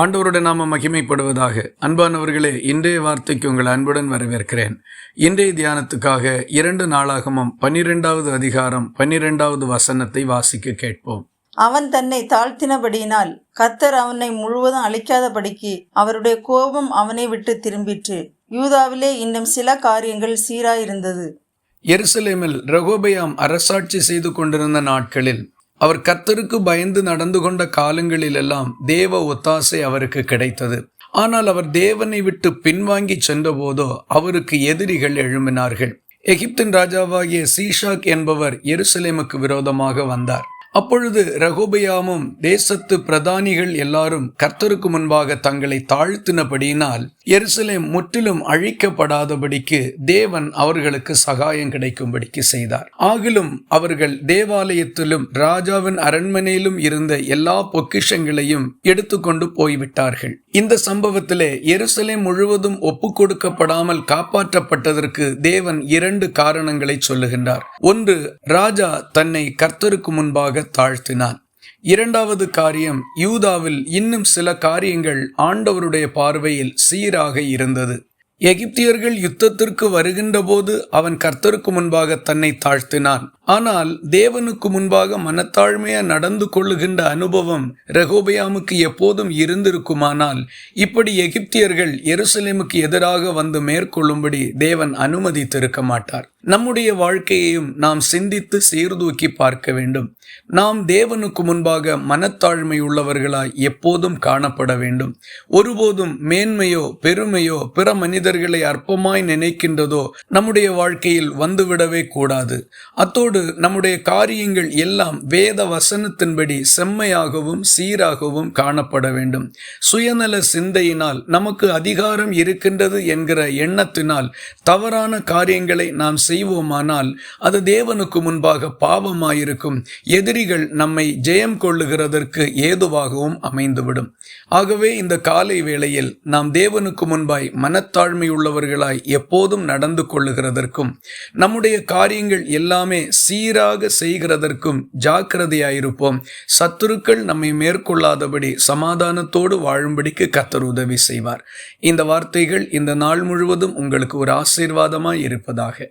ஆண்டவருடைய நாம மகிமைப்படுவதாக. அன்பானவர்களே இன்றைய வார்த்தைக்கு உங்கள் அன்புடன் வரவேற்கிறேன். இன்றைய தியானத்துக்காக இரண்டு நாளாகமும் பன்னிரெண்டாவது அதிகாரம் பன்னிரெண்டாவது வசனத்தை வாசிக்க கேட்போம். அவன் தன்னை தாழ்த்தினபடியினால் கர்த்தர் அவனை முழுவதும் அழிக்காதபடிக்கு அவருடைய கோபம் அவனை விட்டு திரும்பிற்று. யூதாவிலே இன்னும் சில காரியங்கள் சீராயிருந்தது. எருசலேமில் ரகோபயாம் அரசாட்சி செய்து கொண்டிருந்த நாட்களில் அவர் கர்த்தருக்கு பயந்து நடந்து கொண்ட காலங்களிலெல்லாம் தேவ ஒத்தாசை அவருக்கு கிடைத்தது. ஆனால் அவர் தேவனை விட்டு பின்வாங்கி சென்றபோதோ அவருக்கு எதிரிகள் எழும்பினார்கள். எகிப்தின் ராஜாவாகிய சீஷாக் என்பவர் எருசலேமுக்கு விரோதமாக வந்தார். அப்பொழுது ரகுபயாமும் தேசத்து பிரதானிகள் எல்லாரும் கர்த்தருக்கு முன்பாக தங்களை தாழ்த்தினபடியினால் எருசலேம் முற்றிலும் அழிக்கப்படாதபடிக்கு தேவன் அவர்களுக்கு சகாயம் கிடைக்கும்படிக்கு செய்தார். ஆகிலும் அவர்கள் தேவாலயத்திலும் ராஜாவின் அரண்மனையிலும் இருந்த எல்லா பொக்கிஷங்களையும் எடுத்துக்கொண்டு போய்விட்டார்கள். இந்த சம்பவத்திலே எருசலேம் முழுவதும் ஒப்பு கொடுக்கப்படாமல் காப்பாற்றப்பட்டதற்கு தேவன் இரண்டு காரணங்களை சொல்லுகின்றார். ஒன்று ராஜா தன்னை கர்த்தருக்கு முன்பாக தாழ்த்தினான். இரண்டாவது காரியம் யூதாவில் இன்னும் சில காரியங்கள் ஆண்டவருடைய பார்வையில் சீராக இருந்தது. எகிப்தியர்கள் யுத்தத்திற்கு வருகின்ற போது அவன் கர்த்தருக்கு முன்பாக தன்னை தாழ்த்தினான். ஆனால் தேவனுக்கு முன்பாக மனத்தாழ்மையா நடந்து கொள்ளுகின்ற அனுபவம் ரெகோபயாமுக்கு எப்போதும் இருந்திருக்குமானால் இப்படி எகிப்தியர்கள் எருசலேமுக்கு எதிராக வந்து மேற்கொள்ளும்படி தேவன் அனுமதித்திருக்க மாட்டார். நம்முடைய வாழ்க்கையையும் நாம் சிந்தித்து சீர்தூக்கி பார்க்க வேண்டும். நாம் தேவனுக்கு முன்பாக மனத்தாழ்மை உள்ளவர்களாய் எப்போதும் காணப்பட வேண்டும். ஒருபோதும் மேன்மையோ பெருமையோ பிற மனிதர்களை அற்பமாய் நினைக்கின்றதோ நம்முடைய வாழ்க்கையில் வந்துவிடவே கூடாது. அத்தோடு நம்முடைய காரியங்கள் எல்லாம் வேத வசனத்தின்படி செம்மையாகவும் சீராகவும் காணப்பட வேண்டும். சுயநல சிந்தையினால் நமக்கு அதிகாரம் இருக்கின்றது என்கிற எண்ணத்தினால் தவறான காரியங்களை நாம் செய்வோமானால் அது தேவனுக்கு முன்பாக பாவமாயிருக்கும். எதிரிகள் நம்மை ஜெயம் கொள்ளுகிறதற்கு ஏதுவாகவும் அமைந்துவிடும். ஆகவே இந்த காலை வேளையில் நாம் தேவனுக்கு முன்பாய் மனத்தாழ்மையுள்ளவர்களாய் எப்போதும் நடந்து கொள்ளுகிறதற்கும் நம்முடைய காரியங்கள் எல்லாமே சீராக செய்கிறதற்கும் ஜாக்கிரதையாயிருப்போம். சத்துருக்கள் நம்மை மேற்கொள்ளாதபடி சமாதானத்தோடு வாழும்படிக்கு கத்தர் உதவி செய்வார். இந்த வார்த்தைகள் இந்த நாள் முழுவதும் உங்களுக்கு ஒரு ஆசீர்வாதமாய் இருப்பதாக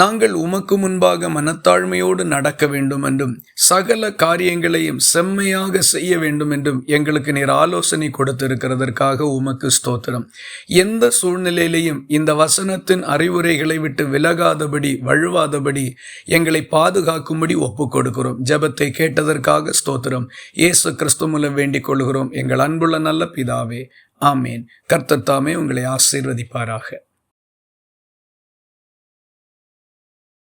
நாங்கள் உமக்கு முன்பாக மனத்தாழ்மையோடு நடக்க வேண்டும் என்றும் சகல காரியங்களையும் செம்மையாக செய்ய வேண்டும் என்றும் எங்களுக்கு நீர் ஆலோசனை கொடுத்திருக்கிறதற்காக உமக்கு ஸ்தோத்திரம். எந்த சூழ்நிலையிலையும் இந்த வசனத்தின் அறிவுரைகளை விட்டு விலகாதபடி வழுவாதபடி எங்களை பாதுகாக்கும்படி ஒப்பு கொடுக்கிறோம் ஜெபத்தை கேட்டதற்காக ஸ்தோத்திரம். இயேசு கிறிஸ்து மூலம் வேண்டிக் கொள்கிறோம். எங்கள் அன்புள்ள நல்ல பிதாவே ஆமேன். கர்த்தத்தாமே உங்களை ஆசீர்வதிப்பாராக.